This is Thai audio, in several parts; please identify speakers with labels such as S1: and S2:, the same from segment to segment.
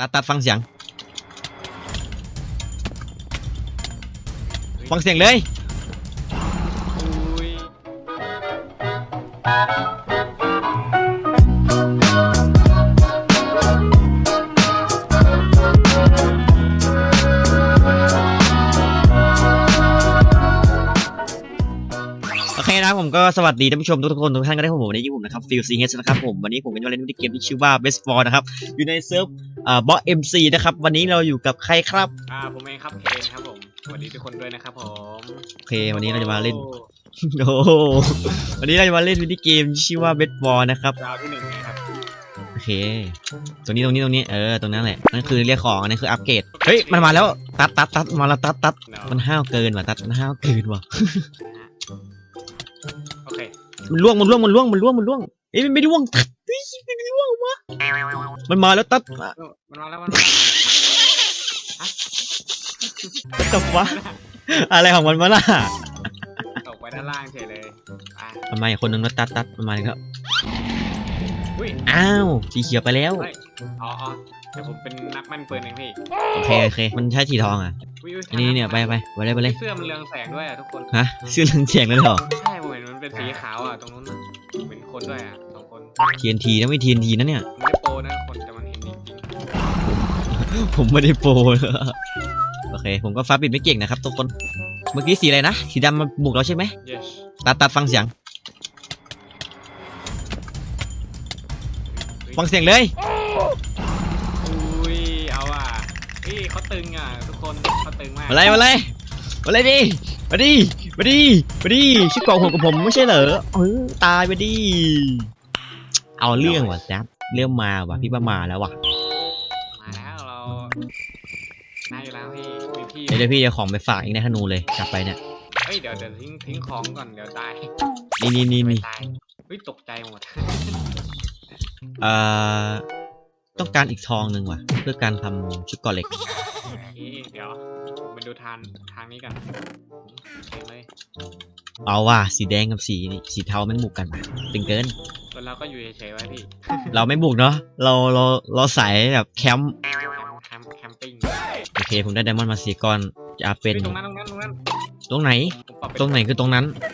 S1: ตัดตัดฟังเสียง ฟังเสียงเลย
S2: อุ้ย
S1: ผมก็สวัสดีท่านผู้ชมทุกๆคนทุกท่านก็ได้ผมวันนี้อยู่ผมนะครับฟิลซีเงสนะครับผมวันนี้ผมเป็นวันเล่นวิดีเกมที่ชื่อว่า Best f o r นะครับอยู่ในเซิร์ฟอ่าบอสเอ็มซีนะครับวันนี้เราอยู่กับใครครับ
S2: อ่าผมเองครับเคนครับผมสวัสดีทุกคนด้วยนะครับผม
S1: โอเควันนี้เราจะมาเล่นโอ้โหวันนี้เราจะมาเล่นวิดีเกมที่ชื่อว่า Best f o r นะครับ
S2: ดาวที่หนึ่งไงครับ
S1: โอเค ตรงนี้ตรงนี้ตรงนี้เออตรงนั้นแหละนั่นคือเรียกของอันนั้นคืออัปเกรดเฮ้ยมันมาแล้วตัดตัดตัดมาแล้วตัดตัด
S2: เนาะ
S1: มันห้าวเกินว่ะตัดมันห้าวเกินว่ะ
S2: โอเค
S1: มันล่วงมันล่วงมันล่วงมันล่วงมันล่วงเอ้ยมันไม่ล่วงตัดเฮ้ยมันไม่ล่วงวะมันมาแล้วตัด
S2: เออมันมาแล้วมันมาแล้ว
S1: ตัดตบวะอะไรของมันวะล่ะ
S2: ตกไปด้านล่างเฉยเลยอะ
S1: ทำไมคนนึงแล้วตัดตัดมันมาแล้ว
S2: อุ้ย
S1: อ้าวสีเขียวไปแล้ว
S2: เฮ้ยอ๋ออ๋อเดี๋ยวผมเป็นนักแม่นปืนเองพี่
S1: โอเคโอเคมันใช่สีทองอะ
S2: อุ้ยอุ้ย
S1: อันนี้เนี่ยไปไปไปเลยไปเลย
S2: เสื้อมันเรืองแสงด้วยอะทุกคน
S1: ฮะชื่อเรื่องเสียงแล้วเหรอ
S2: ใช่ผม เห็นมันเป็นสีขาวอะตรงนู้นน่ะเป็นคนด้วยอะสองคน
S1: TNT นะไม่ TNT นะเนี่ย
S2: มันไม่ได้โปรนะทุกคนแต่มันเห็นจริง
S1: ผมไม่ได้โปรโอเค ผมก็ฟ้าปิดไม่เก่งนะครับทุกคน เมื่อกี้สีอะไรนะ สีดำมาบุกเราใช่ไหม
S2: ๆ yes
S1: ตัดตัดฟังเสียง ฟังเสียงเลย
S2: อุ้ยเอาอะเฮ้ยเขาตึงอะทุกคนเขาตึงมาก
S1: มาเลยมาเลยมาเลยดิ มาดิมาดิมาดิชื่อเกาะหัวกับผมไม่ใช่เหรอเออตายไปดิ เอาเรื่องว่ะแจ๊บเรื่องมาว่ะพี่ประมาแล้วว่ะ
S2: มาแล้วเรานายอยู่แล้วพี่มีพี่
S1: เดี๋ยวเดี๋ยวพี่จะของไปฝากอีกในธนูเลยกลับไปเนี่ย
S2: เฮ้ยเดี๋ยวเดี๋ยวทิ้งทิ้งของก่อนเดี๋ยวตาย
S1: นี่นี่นี่
S2: ไม่
S1: นี่
S2: ตายเฮ้ยตกใจหมด
S1: เอ่อต้องการอีกทองหนึ่งว่ะ เพื่อการทำชุดเกราะเหล็ก
S2: เอ๊ะเดี๋ยวผมไป ดูทางทางนี้กันเห็นเลย
S1: เอาว่ะสีแดงกับสีนี่สีเทาไม่บุกกันว่ะตึงเกิน
S2: ส่วนเราก็อยู่เฉยๆไว้พี่
S1: เราไม่บุกเนาะเราเราเราใส่แบบแคมป์
S2: แคมป์แคมปิ้ง
S1: โอเคผมได้ไดมอนด์มาสีก้อนจะเอาเป็น
S2: ฮ้ยตรงนั้นตรงนั้นตรงนั้น
S1: ตรงไหน
S2: ผมปรับเป็
S1: ตรงไหนคือตรงนั้น
S2: โอเค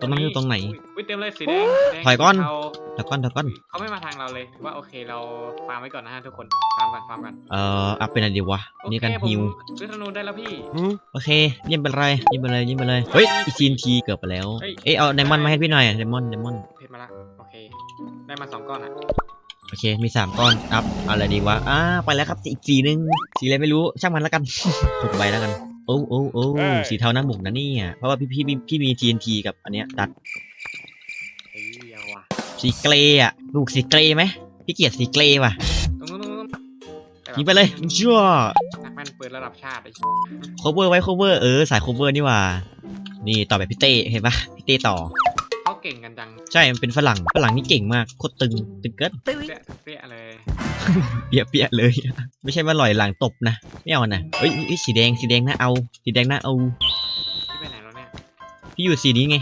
S1: ตรงนั้นคือตรงไหน
S2: อุ้ยเต็มเลยสีแดงสีแดง
S1: ถอยก่อน
S2: เทา
S1: แล้วก้อนแล้วก้อน
S2: เขาไม่มาทางเราเลยว่าโอเคเราฟาร์มไว้ก่อนนะฮะทุกคนฟาร์มก่อนฟาร์มก่อน
S1: เอ่ออัพเป็นอะไรดีวะ
S2: โอ
S1: นี่
S2: เค
S1: กัน
S2: ผม
S1: ฮิว
S2: ซื้อธนูได้แล้วพี่
S1: โอเคเยี่ยมเป็นไรเยี่ยมไปเลยเยี่ยมไปเลยเฮ้ยอีซีนทีเกือบไปแล้ว
S2: เฮ้ย
S1: เอ้ยเอาไดมอนด์มาให้พี่หน่อยไดมอนด์ไดมอนด์
S2: เพชรมาละโอเค ได้มาสองก้อนอะ
S1: โอเคมีสามก้อนอัพอะไรดีวะอ่าไปแล้วครับอีกสีหนึงสีอะไรไม่รู้ช่างมันแล้วกันหกใบแล้วกัน โอ้โอ้โอ้สีเทาหน้าบุกนะเนี่ยเพราะว่าพี่พี่พี่พี่มี TNT กับอันเนี้ยตัด
S2: เฮ้ยเอาว่ะ
S1: สีเกรย์อะบุกสีเกรย์ไหมพี่เกียรสีเกรย์ว่ะ
S2: ตรงนู้นตรงนู้นแต่แบบ
S1: ยิงไปเลยชั่ว
S2: นักแม่นปืนระดับชาติไอ้
S1: cover ไว้ cover เออสาย cover นี่หว่า นี่ต่อแบบพี่เต้เห็นปะพี่เต้ต่อ
S2: เขาเก่งกันจัง
S1: ใช่มันเป็นฝรั่งฝรั่งนี่เก่งมากโคตรตึงตึงเกิน
S2: เปี้ยเปี้ยเลย
S1: เปียกเปียกเลย ไม่ใช่ว่าลอยหลังตบนะ ไม่เอานะเฮ้ยเฮ้ยสีแดงสีแดงน่าเอา สีแดงน่าเอา
S2: ที่ไปไหนแล้วเนี่ย
S1: พี่อยู่สีนี้ไง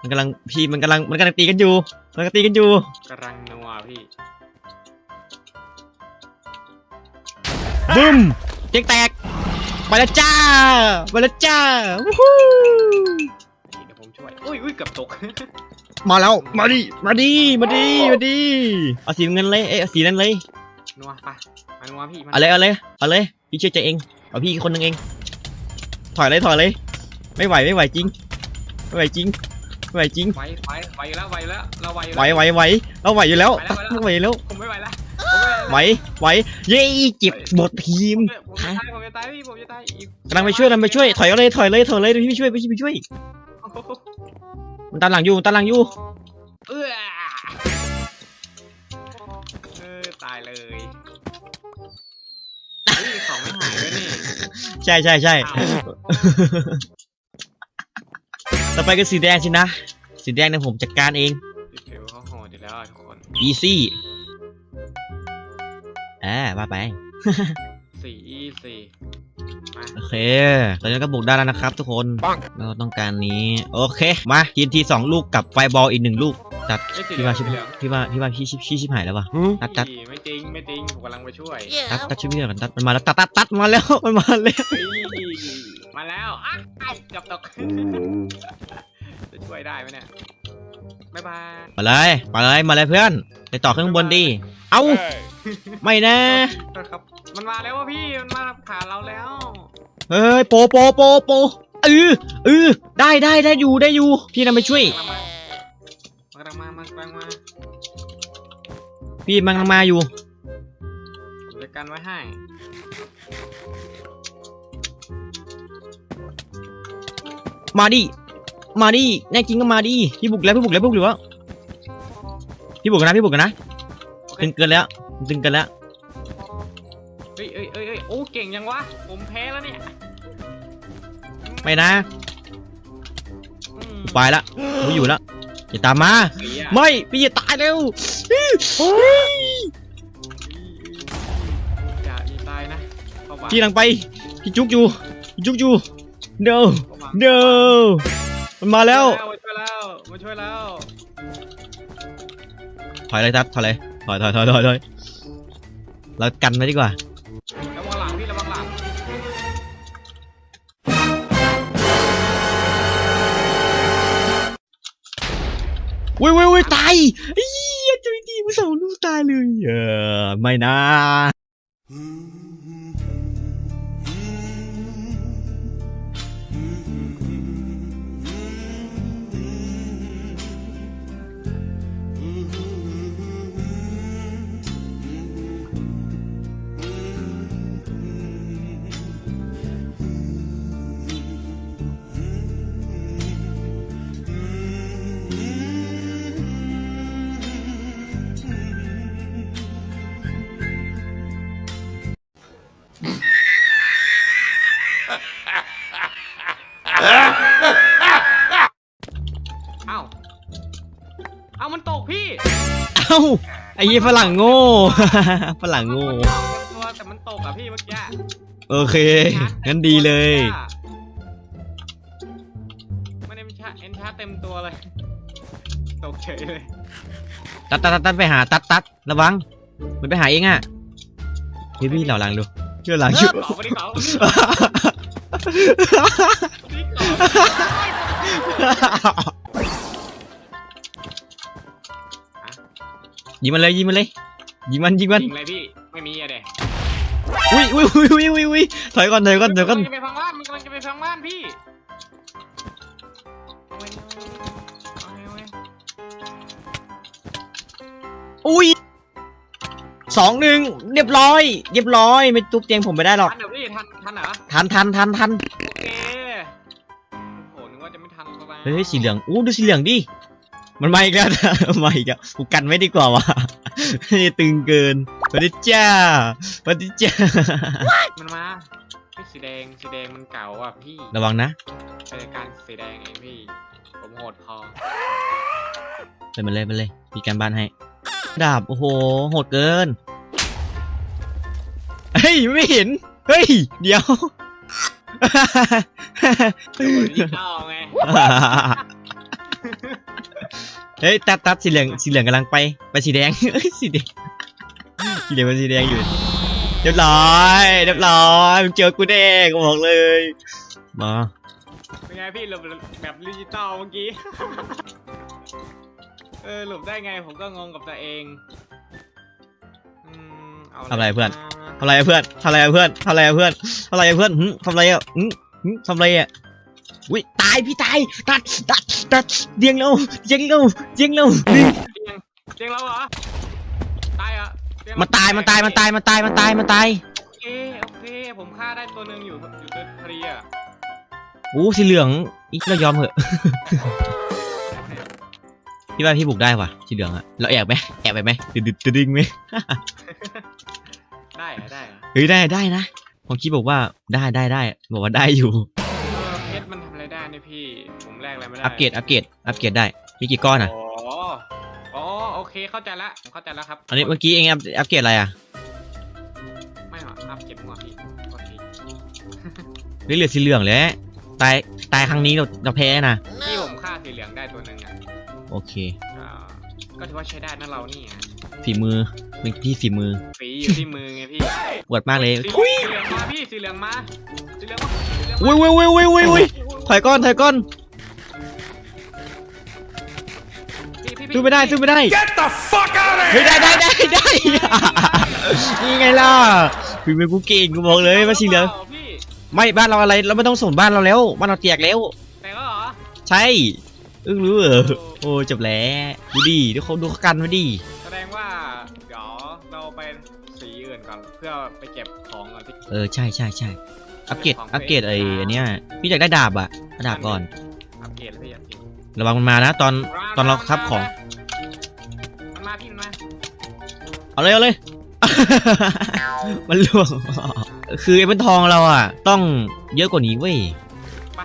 S1: มันกำลังพี่มันกำลังมันกำลังตีกันอยู่ มันกำลังตีกันอยู่
S2: กำลังนัวพี่
S1: บึ้มเตียงแตกไปแล้วจ้าไปแล้วจ้าวู้ฮู้
S2: เดี๋ยวผมช่วย อุ้ยอุ้ยเกือบตก
S1: มาแล้ว มาดิ มาดิ มาดิ มาดิ เอาสีเงินเลยเอ้ยเอาสีนั้นเลย
S2: นัวไปมานัวพี่มา
S1: เอาเลย เอาเลย เอาเลย พี่เชื่อใจเอง เอาพี่คนหนึงเอง ถอยเลย ถอยเลย ไม่ไหว ไม่ไหวจริง ไม่ไหวจริง ไม่ไหวจริง
S2: ไหวไหวไหวอยู่แล้วไหวอยู่แล้วเราไหวอยู่
S1: ไหว
S2: แล้ว
S1: ไหวไหวเราไหวอยู่แล้ว
S2: ไหวแล้ว ไหวแล้ว
S1: ไหวอยู่แล้ว
S2: ผมไม่ไหวแล้วผมไม่
S1: ไหว ไหว เย้เจ็บหมดทีม
S2: ผมจะตายผมจะตายพี่ผมจะตายอีก
S1: กำลังไปช่วยกำลังไปช่วย ถอยเอาเลย ถอยเลย ถอยเลยเดี๋ยวพี่ไปช่วย พี่ไปช่วย
S2: โอ้โห
S1: มันตามหลังอยู่มันตามหลังอยู่
S2: เอื้อเออตายเลยเฮ้ยของไม่หายด้วยนี่
S1: ใช่ใช่ใช่
S2: อ้าว
S1: ต่อไปก็สีแดงสินะ สีแดงเนี่ยผมจัดการเอง
S2: พี่ผิวเขาโหดอยู่แล้วอะทุกคน
S1: easy อ่าว่าไป
S2: สี่สี่มา
S1: โอเค ตอนนี้ก็บุกได้แล้วนะครับทุกคน เราต้องการนี้ โอเค มาทีนทีสองลูกกับไฟบอลอีกหนึ่งลูกตัด
S2: ไอ้สี
S1: พี่
S2: เหลื
S1: ว่า
S2: อง
S1: ชิบ
S2: สีเหลือง
S1: พี่ว่าพี่ว่าพี่ชิบพี่ชิบหายแล้ววะตัดตัด
S2: ไม่จริงไม่จริงผมกำลังไปช่วย
S1: ตัดตัดช่วยพี่หน่อยก่อนตัดมันมาแล้วตัดตัดตัดมาแล้วมันมาแล้ว
S2: เฮ้ยมาแล้วอะเอ้าจับตกจะช่วยได้ไหมเนี่ยบ๊ายบาย
S1: มาเลยมาเลยมาเลยเพื่อนไปต่อข้างบนดิเอ้า ไม่นะ
S2: ครับ มันมาแล้วว่ะพี่ มันมาผ่านเราแล้ว
S1: เฮ้ยโปโปโปโปเออเออได้ได้ได้อยู่ได้อยู่ พี่นำไปช่วย
S2: กำลังมามากำลังมา
S1: พี่มันกำลังมาอยู่
S2: ผมจัดการไว้ให้
S1: มาดิมาดิแน่จริงก็มาดิพี่บุกแล้วพี่บุกแล้วพี่บุกแล้วพี่บุกกันนะพี่บุกกันนะ
S2: โอเค
S1: ตึงเกินแล้วตึงเกินแล้ว
S2: เฮ้ยเอ้ยเอ้ยเอ้ยโอ้เก่งยังวะ ผมแพ้แล้วเนี่ย
S1: ไม่นะ
S2: อืม
S1: ไปละไม่อยู่แล้วอย่าตามมา
S2: เสีย
S1: ไม่พี่จะตายเร็ว
S2: อย่าอย่าตายนะเข้ามา
S1: พี่กำลังไปพี่จุกอยู่พี่จุกอยู่ no
S2: เข้ามา
S1: no มันมาแล้ว
S2: มาช่วยแล้วมาช่วยแล้ว
S1: ถอยเลยครับถอยเลยถอยถอยถอยถอยถอยเรากันไว้ดีกว่า อุ้ยอุ้ยอุ้ยตายไอ้เหี้ยจุยดีมึงสองลูกตายเลยเออไม่นะ
S2: อ้เหี้
S1: ยฝรั่งโง่ ฝรั่งโง่
S2: มันยอมเต็มตัวแต่มันตกอะพี่เมื่อกี้
S1: โอเค งั้นดีเลย
S2: ไม่ได้เอ็นชาเอ็นชาเต็มตัวเลย ตกเฉยเลย
S1: ตัดตัดตัดตัดไปหาตัดตัดระวัง มันไปหาเองอะพี่พี่เหล่าหลังดูเชื่อหลัง
S2: เอ
S1: ชื่อ
S2: อต่อไปดีกว่านี่ก่อ
S1: ยิงมันเลยยิงมันเลยยิงมันยิงมัน
S2: จริงเลยพี่ไม่มีอะเด็
S1: อุ้ยอุ้ยอุ้ยอุ้ยอุ้ยอุ้ยถอยก่อนถอยก่อนถอยก่อน
S2: มันกำลังจะไปพังบ้านมันกำลังจะไปพังบ้านพี่เอาไว้เอาไว้เอาไว้
S1: อุ้ยสองหนึ่งเรียบร้อย เรียบร้อยไม่ทุบเตียงผมไม่ได้หรอก
S2: ทันเดี๋ยวพี่ทันทันเหรอ
S1: ทันทันทันทัน
S2: โอเคโอ้โหนึกว่าจะไม่ทันซะแล้ว
S1: เฮ้ยสีเหลืองอู้ดูสีเหลืองดิ มันมาอีกแล้วนะมาอีกแล้วกูกันไว้ดีกว่าวะตึงเกินสวัสดีจ้าสวัสดีจ้า
S2: มันมาพี่สีแดงสีแดงมันเก่าอะพี่
S1: ระวังนะ
S2: เป็นการสีแดงเองพี่ ผมโหดพอ
S1: ไปมันเลยมันเลยมีการบ้านให้ดาบโอ้โหโหดเกินเฮ้ยไม่เห็นเฮ้ยเดี๋ยว
S2: ยิ่งเอาไง
S1: เฮ้ยตัดตัดสีเหลืองสีเหลืองกำลังไปไปสีแดงเอ้ยสีแดงสีเหลืองเป็นสีแดงอยู่เรียบร้อยเรียบร้อยมึงเจอกูแน่กูบอกเลยมา
S2: เป็นไงพี่หลบแบบดิจิตอลเมื่อกี้ เออหลบได้ไงผมก็งงกับตัวเองอืมเอา
S1: ทำอะไรเพื่อน
S2: มา
S1: ทำอะไรอะเพื่อนทำอะไรอะเพื่อนทำอะไรอะเพื่อนทำอะไรอะเพื่อนหึทำอะไรอะหึหึทำอะไรอะ อุ้ยตายพี่ตายตัดตัดตัดเดียงเราเดียงเราเดียงเราดึง
S2: เตียงเตียงเราเหรอ ตายเหรอะ
S1: มันตายมันตายมันตายมันตายมันตายมันตาย
S2: โอเคโอเค ผมฆ่าได้ตัวหนึ่งอยู่อยู่ตัวพอดีอะ
S1: โอ้สีเหลืองอีกเรายอมเหอะ พี่ว่าพี่บุกได้ว่ะสีเหลืองอะเราแอบไหมแอบไปไหมดึดดึดดึงไหม
S2: ได้เหรอได้เหรอ
S1: เฮ้ยได้ได้นะผมคิดบอกว่าได้ได้ได้บอกว่าได้อยู่
S2: อะไรไม่ได้
S1: อัปเกรดอัปเกรดอัปเกรดได้มีกี่ก้อนอะ
S2: อ๋ออ๋อโอเคเข้าใจละเข้าใจแล้วครับ
S1: อันนี้เมื่อกี้เองอัปอัปเกรดอะไรอะ
S2: ไม่หรออัพเก็บหัวพี่โอเค
S1: เฮ้ยเหลือสีเหลืองแล้วตายตายครั้งนี้เราเราแพ้นะ
S2: พี่ผมฆ่าสีเหลืองได้ตัวหนึ่งอะ
S1: โอเค
S2: อ่าก็ถือว่าใช้ได้นะเรานี่อะ
S1: ฝีมือ
S2: ผ
S1: เป็นที่ฝีมือ
S2: สีอยู่ที่มือไงพี่
S1: ปวดมากเลย
S2: สี
S1: ทุย
S2: สีเหลืองมาพี่สีเหลืองมาสีเหลืองมาสีเหลือง
S1: อุ้
S2: มาย
S1: อุ้ยอุ้ยอุ้ยอุ้ยอุ้ยถอยก้อนถอยก้อน สู้ไม่ได้สู้ไม่ได้
S3: Get the fuck out of
S1: เฮ้ยได้ได้ได้ได้ นี่ไงล่ะฝีมือกูเก่งกูบอกเลยว่าสีเหลือง
S2: พี่
S1: ไม่บ้านเราอะไรเราไม่ต้องส่งบ้านเราแล้วบ้านเราแจกแล้ว
S2: แต่ก็เหรอ
S1: ใช่อึ้งรู้เหรอโอ้จบแล้วดูดิดูเขาดูเขากันมาดิ
S2: แสดงว่าเดี๋ยวเราไปสีอื่นก่อนเพื่อไปเก็บของก่อนพี่
S1: เออใช่ใช่ใช่อัปเกรดอัปเกรดไอ้อันเนี้ยพี่อยากได้ดาบอะเอาดาบก่อน
S2: อัปเกรดเลยพี่อัปเกรด
S1: ระวังมันมานะตอนตอนเราคับของ
S2: มันมาพี่มันมา
S1: เอาเลยเอาเลย มันล่วงคือไอ้เป็นทองเราอะต้องเยอะกว่านี้เว้ย
S2: ไป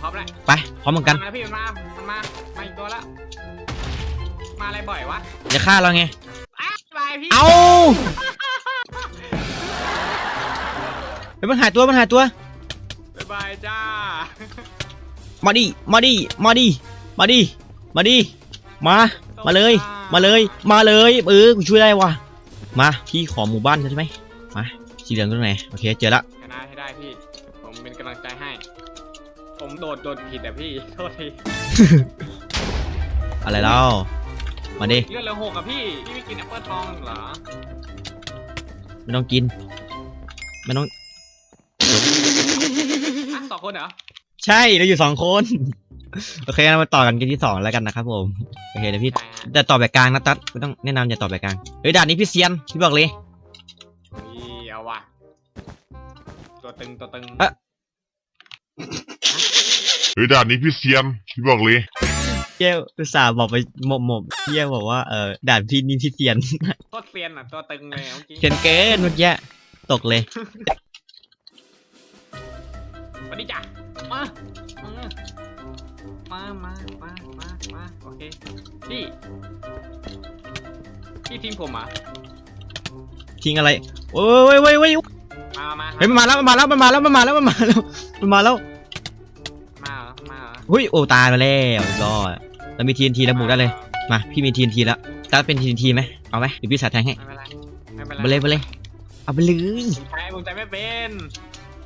S2: พร้อมแล้ว
S1: ไปพร้อมเหมือนกัน
S2: มาแล้วพี่มันมามันมามาอีกตัวแล้วมาอะไรบ่อยวะ
S1: จะฆ่าเราไง
S2: อ้าวบายพี่
S1: เอาเฮ้ยมันหายตัวมันหายตัว
S2: บ๊ายบายจ้า
S1: มาดิ มาดิ มาดิ มาดิ มาดิ มา มาเลย มาเลย มาเลยเออกูช่วยได้ว่ะ มาพี่ขอหมู่บ้านใช่ไหมมาสีเหลืองตรงไหนโอเคเจอละ
S2: ชนะให้ได้พี่ ผมเป็นกำลังใจให้ ผมโดดโดดผิดอะพี่โทษที
S1: อะไรเล่ามาดิ
S2: เลือดเหลือหกอะพี่พี่ไม่กินแอปเปิลทองเหรอ
S1: ไม่ต้องกินไม่ต้อง
S2: อะสองคนเหรอ
S1: ใช่เราอยู่สองคน โอเคเรามาต่อกันเกมที่สองแล้วกันนะครับผมโอเคเดี๋ยวพี่
S2: ใช่ฮะ
S1: แต่ต่อแบบกลางนะตัดไม่ต้องแนะนำอย่าต่อแบบกลางเฮ้ยด่านนี้พี่เซียนพี่บอกเลย
S2: นี่เอาว่ะตัวตึงตัวตึง
S1: อะ
S4: เฮ้ยด่านนี้พี่เซียนพี่บอกเลย
S1: เจ้าอุตส่าห์บอกไปหมบหมบเที่ยบอกว่าเออด่านพี่นี่พี่เซียน
S2: โคตรเซียนอะตัวตึงเลยเมื่อกี้
S1: เซียนเกินเมื่อกี้ตกเลย
S2: สวัสดีจ้ะมามา มา มา มา มา โอเค พี่ พี่ทีมผมอะ
S1: ทิ้งอะไรโอ้ยเว้ยเว้ยเว้ย
S2: มามา
S1: เฮ้ยมันมาแล้วมันมาแล้วมันมาแล้วมันมาแล้วมันมาแล้วมันมาแล้ว
S2: มาเหรอ มาเหรอ
S1: หุ้ยโอ้ตายมาแล้วเรียบร้อยเรามี TNT แล้วบุกได้เลยมาพี่มี TNT แล้วตัดเป็น TNT ไหมเอาไหมเดี๋ยวพี่สาดแทงให้
S2: ไม่เป็นไรไม่เป็นไร
S1: ไปเลยไปเลยเอาไปเลย
S2: ผมใช้ผมใช้ไม่เป็น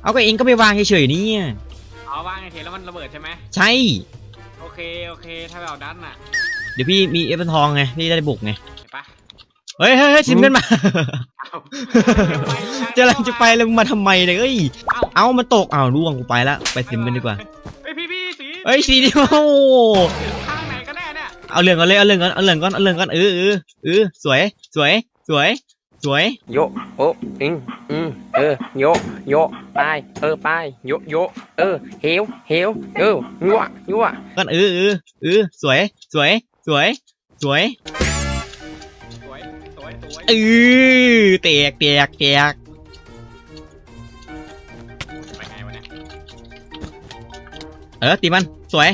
S1: เอาก็เองก็ไปวางเฉยๆเนี่ย
S2: เอาว่างไงเทแล้วมันระเบิดใช่ไหม
S1: ใช่
S2: โอเคโอเคถ้าเราดันน่ะ
S1: เดี๋ยวพี่มีเอฟเฟนทองไงพี่ได้บุกไง
S2: เห็นปะ
S1: เฮ้ยเฮ้ยเฮ้ยซิมกันมา
S2: เอา
S1: จะอะไรจะไปแล้วมึงมาทำไมเนี่ยเอ้ย
S2: เอา
S1: เอามันตกอ้าวร่วงกูไปละไปซิมกันดีกว่า
S2: เฮ้ยพี่พี่สี
S1: เฮ้ยสีเดียว
S2: ข้างไหนก็ได้เนี่ย
S1: เอาเรื่องก่อนเลยเอาเรื่องก่อนเอาเรื่องก่อนเอาเรื่องก่อนเออเออเออสวยสวยสวย สวย
S5: โยโอะอิงอืมเออโยโยไปเออไปโยโยเออเฮวเฮวเออยัวยัว
S1: ก่อนเออเออเออสวย สวย สวย สวย
S2: สวยสวยสวย
S1: เออแตกแตกแตก
S2: ไปไงวะเนี่ย
S1: เออตีมันสวย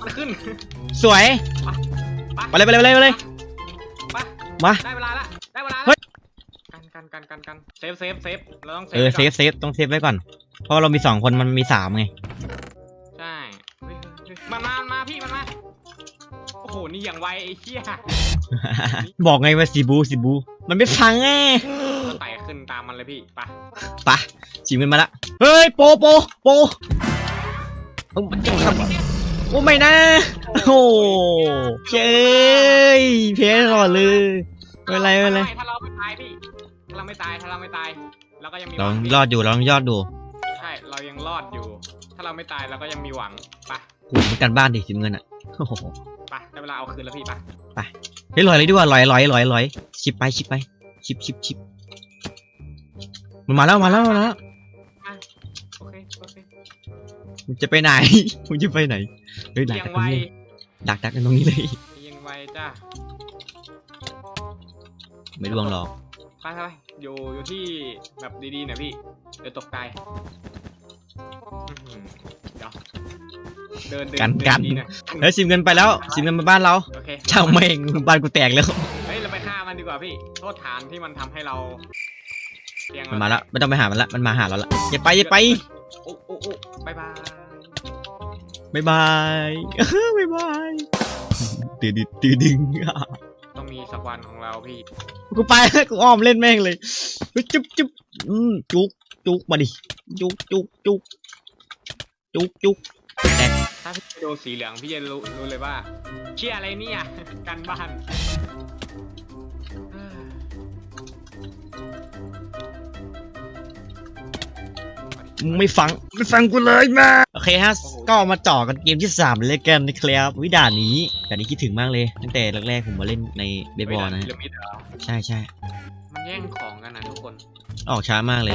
S2: มันขึ้น
S1: สวยไปเลยไปเลยไปเลยไปเลย
S2: ไป
S1: มา
S2: ได้เวลาละได้เวลา
S1: เฮ้
S2: ละ
S1: ย
S2: กัน กันกันกันกันเซฟเซฟเซฟเราต้องเซฟ
S1: เออ
S2: ไว้
S1: เซ
S2: ก่น
S1: ฟเซฟต้องเซฟไว้ก่อน เพราะเรามีสองคนมันมีสามไง
S2: ใช่เฮ้ยเฮ้ยมันมามันมาพี่มันมา โอ้โห นี่อย่างไวไอ้เหี้ย
S1: บอกไงว่าสีบูสีบู มันไม่ฟังไง
S2: ก็ไต่ขึ้นตามมันเลยพี่ไป
S1: ไปะจีบมันมาละ เฮ้ยโปโปโปเอ้ามันจะทำโอ้ไม่นะ โอ้โหเจ้ยเพลก่อนเลยไม่เป็นไรไม่เป็นไร
S2: ถ้าเราไม่ตายพี่ถ้า เราไม่ตายถ้าเราไม่ตายเราก็ยังมีห
S1: เรา
S2: วัง
S1: ยอดอยู่เรายอดดู
S2: ใช่เรายังรอดอยู่ ถ้าเราไม่ตายเราก็ยังมีหวังไป
S1: กูมันกันบ้านดิสิเงินอะโอ้โห
S2: ไปได้เวลาเอาคืนแล้วพี่ไป
S1: เฮ้ยลอยเลยดีกว่าลอยลอยลอยลอยชิปไปชิปไปชิปชิปชิปมันมาแล้วมาแล้วมาแล้ว
S2: โอเคโอเค
S1: มึงจะไปไหนมึงจะไปไหนเฮ้ยดัก
S2: ยัง
S1: ต
S2: ไว
S1: รงนี้ดักดักกันตรงนี้เลย
S2: ยังไวจ้า
S1: ไม่ร่วงหรอก
S2: ไปไปอยู่อยู่ที่แบบดีๆหน่อยพี่ เดี๋ยวตกใจอื้อหือเดี๋ยวเดินเดิน
S1: กัน
S2: เดิ
S1: กัน
S2: ดีหน่อย
S1: เฮ้ยซิมเงินไปแล้วซิมเงินมาบ้านเรา
S2: โอเค
S1: ช่างแม่งบ้านกูแตกแล้ว
S2: เฮ้ยเราไปฆ่ามันดีกว่าพี่โทษฐานที่มันทำให้เราเตียง
S1: มันมาแล้วไม่ต้องไปหามันละมันมาหาเราละอย่าไปอย่าไป
S2: โอ้โอ้โอ้บายบาย
S1: บายบายบายบายตื่นดิตื่นดึง
S2: ต้อง มีมีสักวันของเราพี่
S1: กูไปแล้วกูอ้อมเล่นแม่งเลยเฮ้ยจุ๊บจุ๊บอืมจุกจุกมาดิ จุกจุกจุกจุกจุก
S2: ถ้าพี่ไปโดนสีเหลืองพี่จะรู้รู้เลยว่าเชี่ยอะไรเนี่ย กันบ้าน
S1: มึงไม่ฟังไม่ฟังกูเลยมาโอเคฮะก็มาต่อกันเกมที่สามเลยกันนะครับวิด่านนี้ด่านนี้คิดถึงมากเลย ตั้งแต่แรกๆผมมาเล่นในเบสบอลนะ
S2: พีระมิดเหรอ
S1: ใช่ใช่
S2: มันแย่งของกันนะทุกคน
S1: ออกช้ามากเลย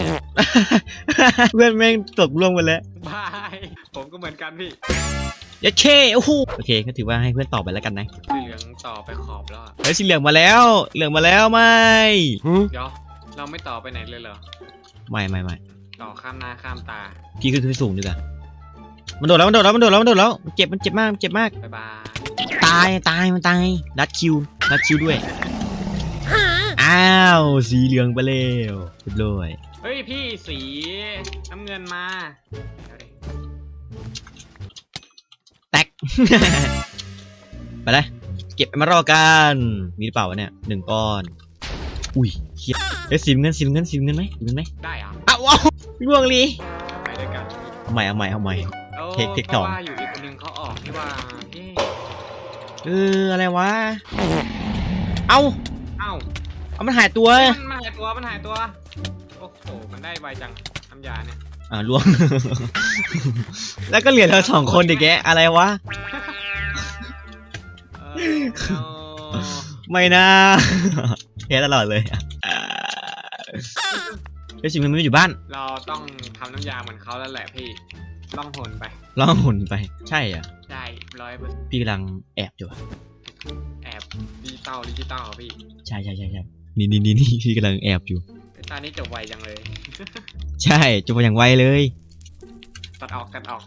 S1: เพื่อนแม่งตกร่วมกันแล้ว
S2: บาย ผมก็เหมือนกันพี่
S1: ยัดเช่โอ้โหโอเคก็ถือว่าให้เพื่อนตอบไปแล้วกันนะ
S2: สีเหลืองต่อไปขอบแล้วอะ
S1: เฮ้ยสีเหลืองมาแล้วเหลืองมาแล้วไม่
S2: เดี๋ยวเราไม่ต่อไปไหนเลยเหรอ
S1: ไม่ไม่ไม่
S2: ต่อข้ามหน้าข้ามตา
S1: พี่ขึ้นไปสูงดีกว่ามันโดดแล้วมันโดดแล้วมันโดดแล้วมันโดดแล้วมันเจ็บมันเจ็บมากมันเจ็บมาก
S2: บ๊ายบาย
S1: ตายตายมันตายรัดคิวรัดคิวด้วย อ้าวสีเหลืองไปแล้วเรียบร้อย
S2: เฮ้ยพี่สีน้ำเงินมาเดี๋ยวดิ
S1: แตก ไปเลยเก็บมารอกันมีหรือเปล่าวะเนี่ยหนึ่งก้อน อุ้ยเฮียเอ้ยสีเงินสีเงินสีเงินไหมสีเงินไหม
S2: ได้เหรอ
S1: อ้าวว้าว ล่วงลี
S2: ไปด้วยกัน
S1: เอาใหม่เอาใหม่เอาใหม่
S2: โอ้
S1: เทคเทค
S2: ก็
S1: สอง
S2: ว่าอยู่ดีคนหนึงเขาออกที่ว่าเอ๊ะ
S1: เอออะไรวะ เอา
S2: เอ้า
S1: เอามันหายตัว
S2: มันมันหายตัวมันหายตัวโอ้โหมันได้ไวจังน้ำยาเนี่ย
S1: อ่าล่วง แล้วก็เหลือเราสองคนอีกแกอะไรวะ
S2: เออเอา
S1: ไม่นะ แพ้ตลอดเลยอ่า เฮ้ยสิมันไม่อยู่บ้าน
S2: เราต้องทำน้ำยาเหมือนเขาแล้วแหละพี่ล่องหนไป
S1: ล่องหุ่นไป ใช่อะ
S2: ใช่ร้อยเปอร์เซ็นต์
S1: พี่กำลังแอบอยู่อะ
S2: แอบดิจิตอลดิจิตอลพี่
S1: ใช่ใช่ใช่ใช่นี่นี่นี่นี่พี่กำลังแอบอยู่
S2: ไอ้ตานี้จบไวจังเลย
S1: ใช่จบมาอย่างไวเลย
S2: ตัดออกตัดออก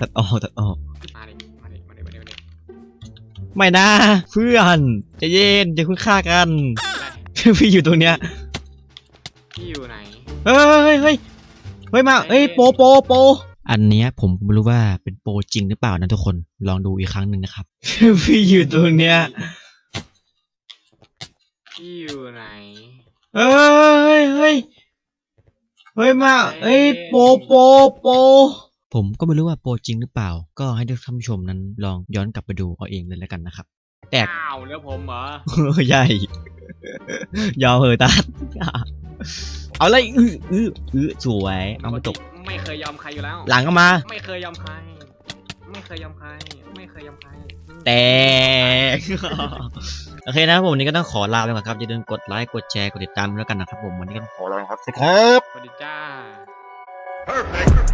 S1: ตัดออกตัดออก
S2: มาดิมาดิมาดิมาดิมาดิ
S1: ไม่นะเพื่อนใจะเย็นจะคุ้นฆ่ากัน
S2: อะไร
S1: พี่อยู่ตรงเนี้ย
S2: พี่อยู่ไหน
S1: เฮ้ยเฮ้ยเฮ้ยมาเฮ้ยโปโปโป อันเนี้ยผมไม่รู้ว่าเป็นโปรจริงหรือเปล่านะทุกคนลองดูอีกครั้งหนึ่งนะครับ พี่อยู่ตรงเนี้ย
S2: พี่อยู่ไหน
S1: เฮ้ยเฮ้ยเฮ้ยมาเฮ้ยโปโปโป ผมก็ไม่รู้ว่าโปรจริงหรือเปล่า ก็ให้ท่านผู้ชมนั้นลองย้อนกลับไปดูเอาเองเลยแล้วกันนะครับ แตก
S2: อ้าวแล้วผมเหรอ
S1: ใหญ่ยาวเหอะตัดเอาเลยอื้ออื้ออื้อสวยเอามาตก
S2: ไม่เคยยอมใครอยู่แล้ว
S1: หลังก็มา
S2: ไม่เคยยอมใคร ไม่เคยยอมใคร ไม่เคยยอมใคร
S1: แตก โอเคนะครับผมวันนี้ก็ต้องขอลาไปก่อนครับอย่าลืมกดไลค์ กดแชร์ กดติดตามด้วยกันนะครับผมวันนี้ก็ต้องขอลาไปครับสวัสดีครับ
S2: สวัสดีจ้า
S4: Perfect.